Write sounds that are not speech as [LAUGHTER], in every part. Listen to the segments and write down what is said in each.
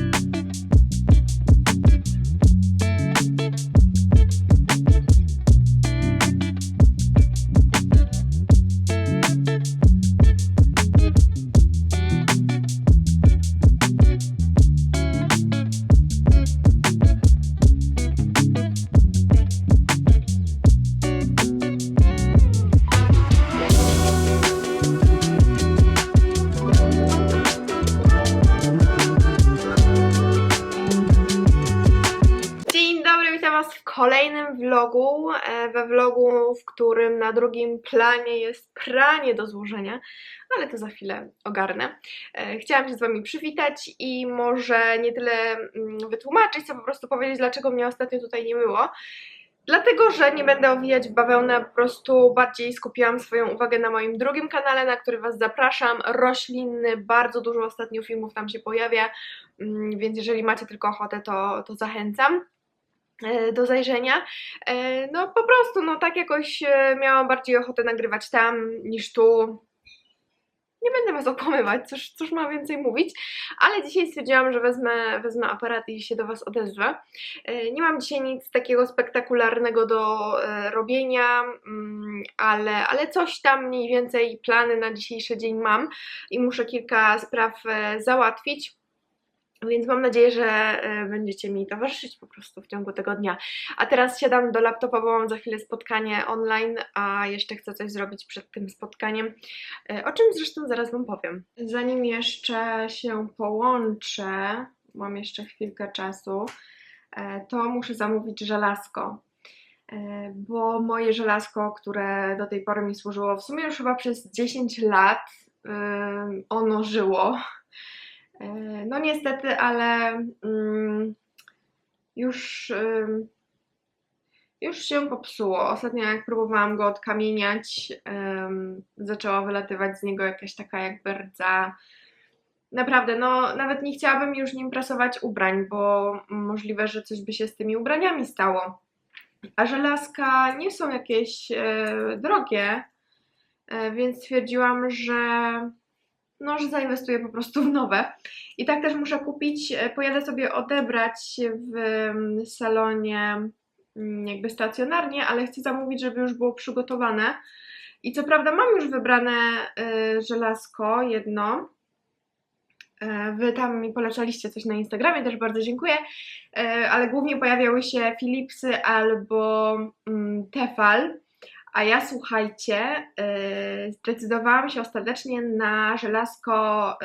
Dzień kolejnym vlogu. e, We vlogu, w którym na drugim planie jest pranie do złożenia, ale to za chwilę ogarnę. E, Chciałam się z Wami przywitać i może nie tyle mm, wytłumaczyć, co po prostu powiedzieć, dlaczego mnie ostatnio tutaj nie było. Dlatego, że nie będę owijać w bawełnę, po prostu bardziej skupiłam swoją uwagę na moim drugim kanale, na który Was zapraszam. Roślinny, bardzo dużo ostatnio filmów tam się pojawia, mm, więc jeżeli macie tylko ochotę, to, to zachęcam do zajrzenia. E, No po prostu, no tak jakoś e, miałam bardziej ochotę nagrywać tam niż tu. Nie będę Was okłamywać, cóż, cóż mam więcej mówić, ale dzisiaj stwierdziłam, że wezmę, wezmę aparat i się do Was odezwę. E, Nie mam dzisiaj nic takiego spektakularnego do e, robienia, mm, ale, ale coś tam mniej więcej plany na dzisiejszy dzień mam i muszę kilka spraw e, załatwić. Więc mam nadzieję, że e, będziecie mi towarzyszyć po prostu w ciągu tego dnia. A teraz siadam do laptopa, bo mam za chwilę spotkanie online, a jeszcze chcę coś zrobić przed tym spotkaniem, e, o czym zresztą zaraz Wam powiem. Zanim jeszcze się połączę, mam jeszcze chwilkę czasu, e, to muszę zamówić żelazko. Bo moje żelazko, które do tej pory mi służyło w sumie już chyba przez 10 lat, ono żyło. E, No niestety, ale mm, już, już się popsuło. Ostatnio jak próbowałam go odkamieniać, zaczęła wylatywać z niego jakaś taka jakby rdza. Naprawdę, no nawet nie chciałabym już nim prasować ubrań, bo możliwe, że coś by się z tymi ubraniami stało. A żelazka nie są jakieś e, drogie, e, więc stwierdziłam, że no, że zainwestuję po prostu w nowe. I tak też muszę kupić, e, pojadę sobie odebrać w mm, salonie mm, jakby stacjonarnie, ale chcę zamówić, żeby już było przygotowane. I co prawda mam już wybrane e, żelazko jedno. E, Wy tam mi polecaliście coś na Instagramie, też bardzo dziękuję, ale głównie pojawiały się Philipsy albo mm, Tefal. A ja słuchajcie, yy, zdecydowałam się ostatecznie na żelazko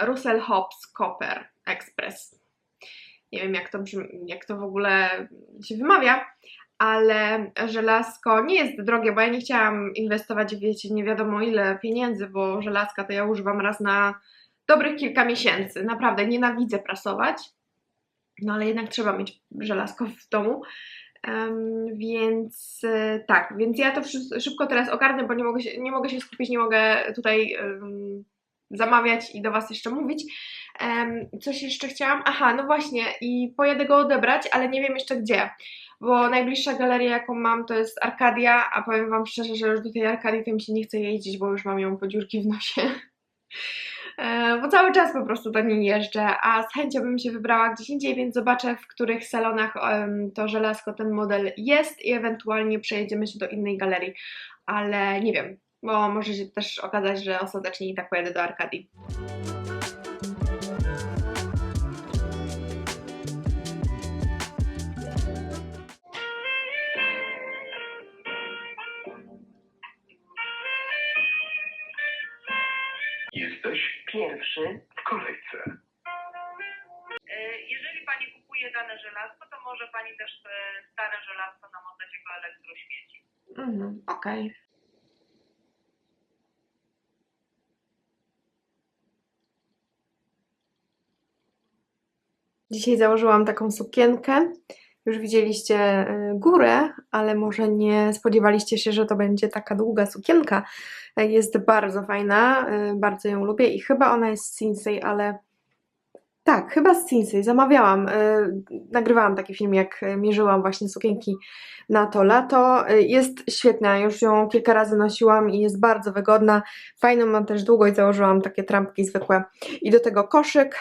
Russell Hobbs Copper Express. Nie wiem jak to brzmi, jak to w ogóle się wymawia, ale żelazko nie jest drogie, bo ja nie chciałam inwestować, wiecie, nie wiadomo ile pieniędzy, bo żelazka to ja używam raz na dobrych kilka miesięcy. Naprawdę nienawidzę prasować, no ale jednak trzeba mieć żelazko w domu. Em, więc e, tak, więc ja to szybko teraz ogarnę, bo nie mogę się, nie mogę się skupić, nie mogę tutaj em, zamawiać i do Was jeszcze mówić. Em, coś jeszcze chciałam? Aha, no właśnie, i pojadę go odebrać, ale nie wiem jeszcze gdzie. Bo najbliższa galeria, jaką mam, to jest Arkadia, a powiem Wam szczerze, że już do tej Arkadii to mi się nie chce jeździć, bo już mam ją po dziurki w nosie. E, bo cały czas po prostu do niej jeżdżę, a z chęcią bym się wybrała gdzieś indziej, więc zobaczę, w których salonach to żelazko, ten model jest i ewentualnie przejedziemy się do innej galerii, ale nie wiem, bo może się też okazać, że ostatecznie i tak pojadę do Arkadii. Jesteś Pierwszy. w kolejce. E, Jeżeli Pani kupuje dane żelazko, to może Pani też e, stare żelazko nam oddać jako elektrośmieci. Mhm, okej. Dzisiaj założyłam taką sukienkę. Już widzieliście y, górę, ale może nie spodziewaliście się, że to będzie taka długa sukienka. Y, Jest bardzo fajna, y, bardzo ją lubię i chyba ona jest z Sinsei, ale tak, chyba z Sinsei. Zamawiałam, y, nagrywałam taki film, jak mierzyłam właśnie sukienki na to lato. Jest świetna, już ją kilka razy nosiłam i jest bardzo wygodna. Fajną mam też długość, założyłam takie trampki zwykłe. I do tego koszyk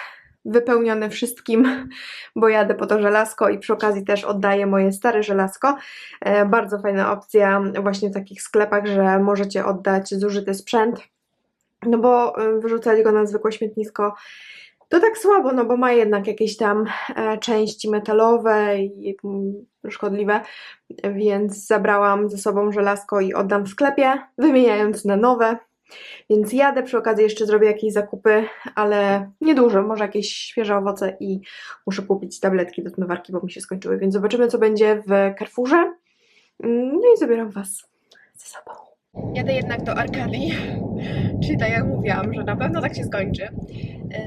wypełnione wszystkim, [LAUGHS] bo jadę po to żelazko i przy okazji też oddaję moje stare żelazko. E, Bardzo fajna opcja właśnie w takich sklepach, że możecie oddać zużyty sprzęt, no bo e, wyrzucać go na zwykłe śmietnisko to tak słabo, no bo ma jednak jakieś tam e, części metalowe i mm, szkodliwe, więc zabrałam ze sobą żelazko i oddam w sklepie, wymieniając na nowe. Więc jadę, przy okazji jeszcze zrobię jakieś zakupy, ale niedużo, może jakieś świeże owoce i muszę kupić tabletki do zmywarki, bo mi się skończyły, więc zobaczymy co będzie w Carrefourze. Mm, No i zabieram Was ze sobą. Jadę jednak do Arkadii, czyli tak jak mówiłam, że na pewno tak się skończy.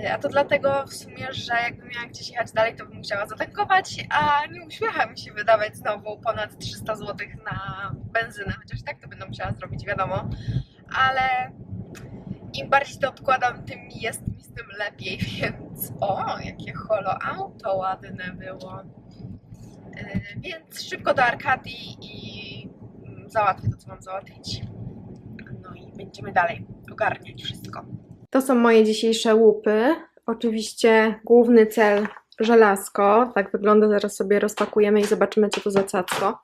E, A to dlatego w sumie, że jakbym miała gdzieś jechać dalej, to bym musiała zatankować, a nie uśmiecha mi się wydawać znowu ponad 300 zł na benzynę, chociaż tak to będę musiała zrobić, wiadomo. Ale im bardziej to odkładam, tym jest mi z tym lepiej, [LAUGHS] więc o, jakie holo auto ładne było. E, Więc szybko do Arkadii i mm, załatwię to, co mam załatwić. No i będziemy dalej ogarniać wszystko. To są moje dzisiejsze łupy. Oczywiście główny cel żelazko. Tak wygląda, zaraz sobie rozpakujemy i zobaczymy, co to za cacko.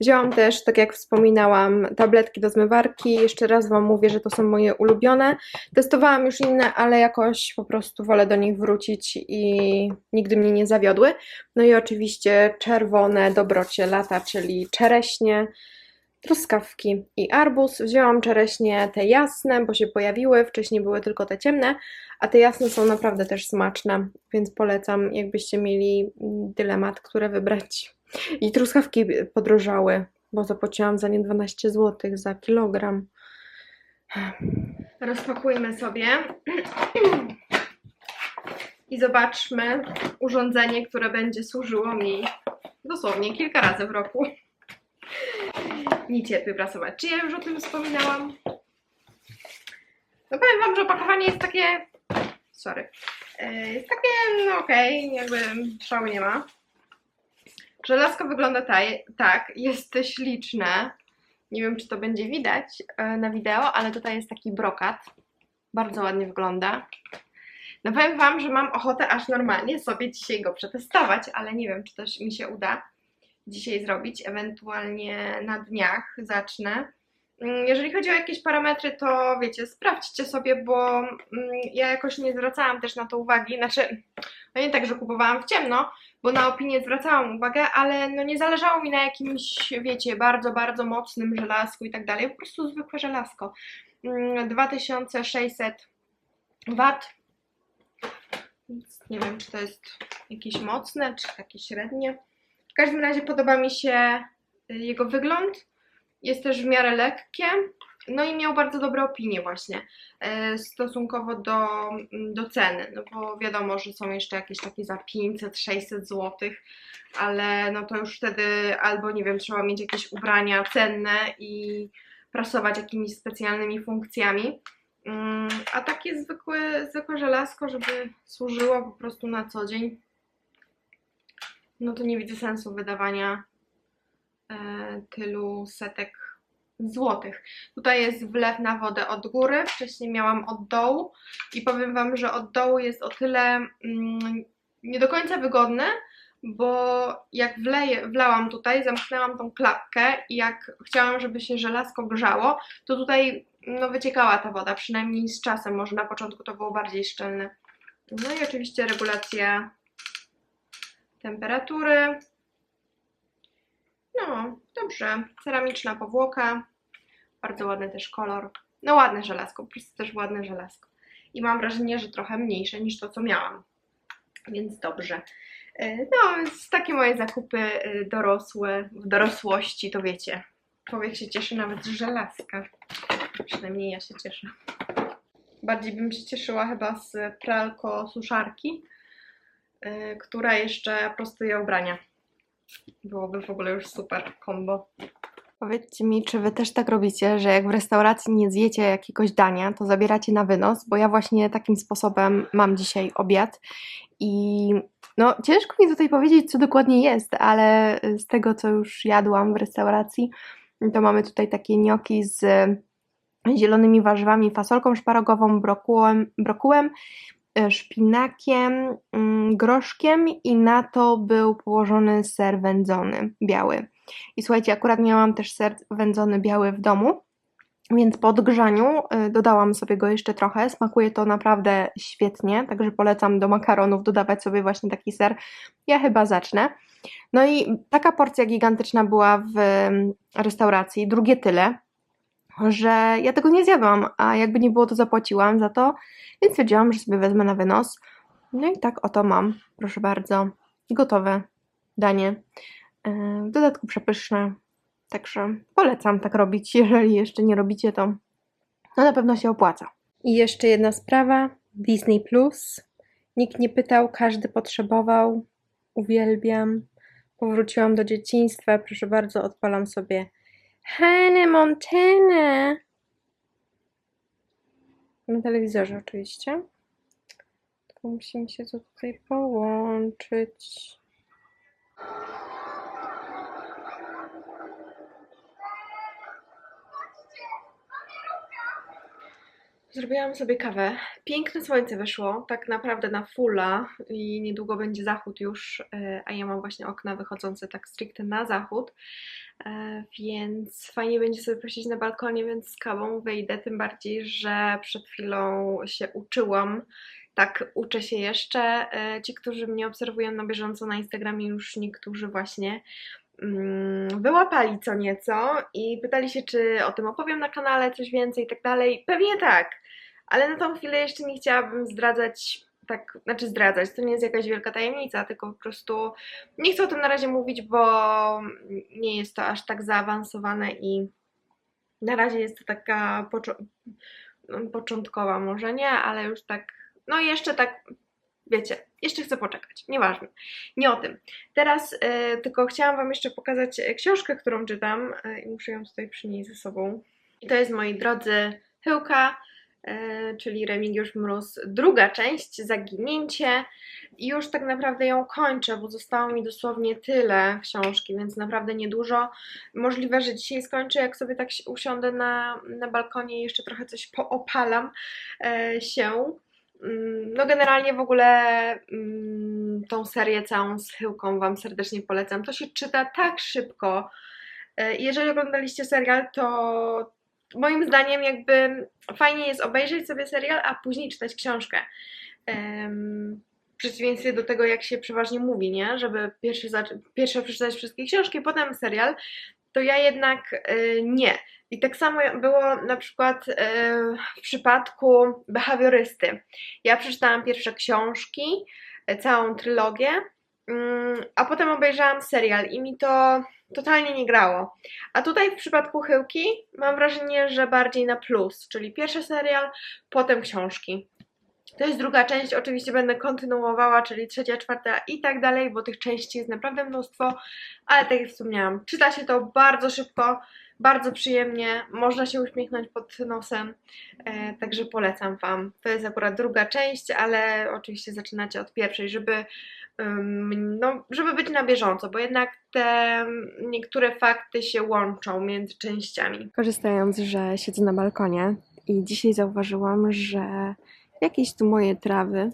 Wzięłam też, tak jak wspominałam, tabletki do zmywarki. Jeszcze raz Wam mówię, że to są moje ulubione. Testowałam już inne, ale jakoś po prostu wolę do nich wrócić i nigdy mnie nie zawiodły. No i oczywiście czerwone dobrocie lata, czyli czereśnie, truskawki i arbuz. Wzięłam czereśnie te jasne, bo się pojawiły, wcześniej były tylko te ciemne, a te jasne są naprawdę też smaczne, więc polecam, jakbyście mieli mm, dylemat, które wybrać. I truskawki podrożały, bo zapłaciłam za nie 12 zł za kilogram. Rozpakujmy sobie i zobaczmy urządzenie, które będzie służyło mi dosłownie kilka razy w roku. Nie cierpię prasować. Czy ja już o tym wspominałam? No powiem Wam, że opakowanie jest takie... Sorry. E, Jest takie, no okej, jakby szału nie ma. Żelazko wygląda taj, tak, jest śliczne. Nie wiem, czy to będzie widać e, na wideo, ale tutaj jest taki brokat. Bardzo ładnie wygląda. No powiem Wam, że mam ochotę aż normalnie sobie dzisiaj go przetestować, ale nie wiem, czy to mi się uda dzisiaj zrobić, ewentualnie na dniach zacznę. Mm, Jeżeli chodzi o jakieś parametry, to wiecie, sprawdźcie sobie, bo mm, ja jakoś nie zwracałam też na to uwagi. Znaczy, no nie tak, że kupowałam w ciemno, bo na opinię zwracałam uwagę, ale no nie zależało mi na jakimś, wiecie, bardzo, bardzo mocnym żelazku i tak dalej. Po prostu zwykłe żelazko. Mm, 2600 wat. Więc Nie wiem, czy to jest jakieś mocne, czy takie średnie. Każdym razie podoba mi się y, jego wygląd. Jest też w miarę lekkie. No i miał bardzo dobre opinie właśnie e, stosunkowo do, mm, do ceny, no bo wiadomo, że są jeszcze jakieś takie za 500-600 zł, ale no to już wtedy albo nie wiem, trzeba mieć jakieś ubrania cenne i prasować jakimiś specjalnymi funkcjami. Mm, A takie zwykłe, zwykłe żelazko, żeby służyło po prostu na co dzień, no to nie widzę sensu wydawania e, tylu setek złotych. Tutaj jest wlew na wodę od góry, wcześniej miałam od dołu i powiem Wam, że od dołu jest o tyle mm, nie do końca wygodne, bo jak wleję, wlałam tutaj, zamknęłam tą klapkę i jak chciałam, żeby się żelazko grzało, to tutaj no, wyciekała ta woda, przynajmniej z czasem, może na początku to było bardziej szczelne. No i oczywiście regulacja temperatury. No, dobrze. Ceramiczna powłoka. Bardzo ładny też kolor. No ładne żelazko, po prostu też ładne żelazko. I mam wrażenie, że trochę mniejsze niż to, co miałam. Więc dobrze. E, No, więc takie moje zakupy e, dorosłe, w dorosłości, to wiecie. Człowiek się cieszy nawet z żelazka. Przynajmniej ja się cieszę. Bardziej bym się cieszyła chyba z pralko-suszarki, która jeszcze prostuje ubrania. Byłoby w ogóle już super kombo. Powiedzcie mi, czy wy też tak robicie, że jak w restauracji nie zjecie jakiegoś dania, to zabieracie na wynos, bo ja właśnie takim sposobem mam dzisiaj obiad i no ciężko mi tutaj powiedzieć, co dokładnie jest, ale z tego, co już jadłam w restauracji, to mamy tutaj takie gnocchi z zielonymi warzywami, fasolką szparagową, brokułem, brokułem e, szpinakiem, mm, groszkiem i na to był położony ser wędzony, biały. I słuchajcie, akurat miałam też ser wędzony biały w domu, więc po odgrzaniu y, dodałam sobie go jeszcze trochę. Smakuje to naprawdę świetnie, także polecam do makaronów dodawać sobie właśnie taki ser. Ja chyba zacznę. No i taka porcja gigantyczna była w mm, restauracji, drugie tyle, że ja tego nie zjadłam, a jakby nie było, to zapłaciłam za to, więc stwierdziłam, że sobie wezmę na wynos. No i tak oto mam, proszę bardzo, gotowe danie. Yy, W dodatku przepyszne, Także polecam tak robić. [LAUGHS] Jeżeli jeszcze nie robicie, to no na pewno się opłaca. I jeszcze jedna sprawa: Disney Plus. Nikt nie pytał, każdy potrzebował. Uwielbiam. Powróciłam do dzieciństwa. Proszę bardzo, odpalam sobie Hannah Montana. Na telewizorze oczywiście. Tylko musimy się tutaj połączyć. Zrobiłam sobie kawę. Piękne słońce wyszło, tak naprawdę na fulla i niedługo będzie zachód już, e, a ja mam właśnie okna wychodzące tak stricte na zachód, e, więc fajnie będzie sobie posiedzieć na balkonie, więc z kawą wyjdę, tym bardziej, że przed chwilą się uczyłam, tak uczę się jeszcze. E, Ci, którzy mnie obserwują na bieżąco na Instagramie, już niektórzy właśnie wyłapali co nieco i pytali się, czy o tym opowiem na kanale, coś więcej i tak dalej. Pewnie tak, ale na tą chwilę jeszcze nie chciałabym zdradzać, tak, znaczy zdradzać, to nie jest jakaś wielka tajemnica, tylko po prostu nie chcę o tym na razie mówić, bo nie jest to aż tak zaawansowane i na razie jest to taka no, początkowa, może nie, ale już tak, no jeszcze tak, wiecie, jeszcze chcę poczekać, nieważne, nie o tym. Teraz e, tylko chciałam Wam jeszcze pokazać e, książkę, którą czytam e, i muszę ją tutaj przynieść ze sobą. I to jest, moi drodzy, Chyłka, e, czyli Remigiusz Mróz, druga część, Zaginięcie. I już tak naprawdę ją kończę, bo zostało mi dosłownie tyle książki, więc naprawdę niedużo. Możliwe, że dzisiaj skończę, jak sobie tak usiądę na, na balkonie i jeszcze trochę coś poopalam e, się. Mm, No generalnie w ogóle mm, tą serię całą z Wam serdecznie polecam. To się czyta tak szybko. E, Jeżeli oglądaliście serial, to moim zdaniem jakby fajnie jest obejrzeć sobie serial, a później czytać książkę. W przeciwieństwie do tego, jak się przeważnie mówi, nie? Żeby pierwszy, pierwsze przeczytać wszystkie książki, potem serial, to ja jednak e, nie. I tak samo było na przykład e, w przypadku behawiorysty. Ja przeczytałam pierwsze książki, e, całą trylogię, mm, a potem obejrzałam serial i mi to totalnie nie grało. A tutaj w przypadku Chyłki mam wrażenie, że bardziej na plus, czyli pierwszy serial, potem książki. To jest druga część, oczywiście będę kontynuowała, czyli trzecia, czwarta i tak dalej, bo tych części jest naprawdę mnóstwo, ale tak jak wspomniałam, czyta się to bardzo szybko, bardzo przyjemnie, można się uśmiechnąć pod nosem, e, także polecam Wam. To jest akurat druga część, ale oczywiście zaczynacie od pierwszej, żeby, no, żeby być na bieżąco, bo jednak te niektóre fakty się łączą między częściami. Korzystając, że siedzę na balkonie i dzisiaj zauważyłam, że jakieś tu moje trawy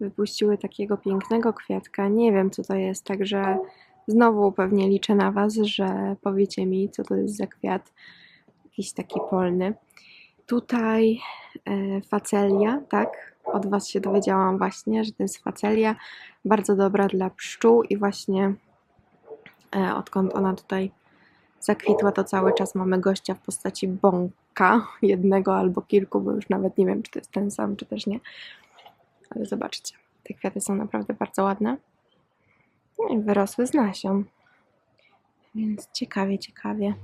wypuściły takiego pięknego kwiatka. Nie wiem, co to jest, także znowu pewnie liczę na Was, że powiecie mi, co to jest za kwiat. Jakiś taki polny. Tutaj e, facelia, tak? Od Was się dowiedziałam właśnie, że to jest facelia. Bardzo dobra dla pszczół i właśnie e, odkąd ona tutaj zakwitła, to cały czas mamy gościa w postaci bąka, jednego albo kilku, bo już nawet nie wiem, czy to jest ten sam, czy też nie. Ale zobaczcie, te kwiaty są naprawdę bardzo ładne. No i wyrosły z nasion. Więc ciekawie, ciekawie.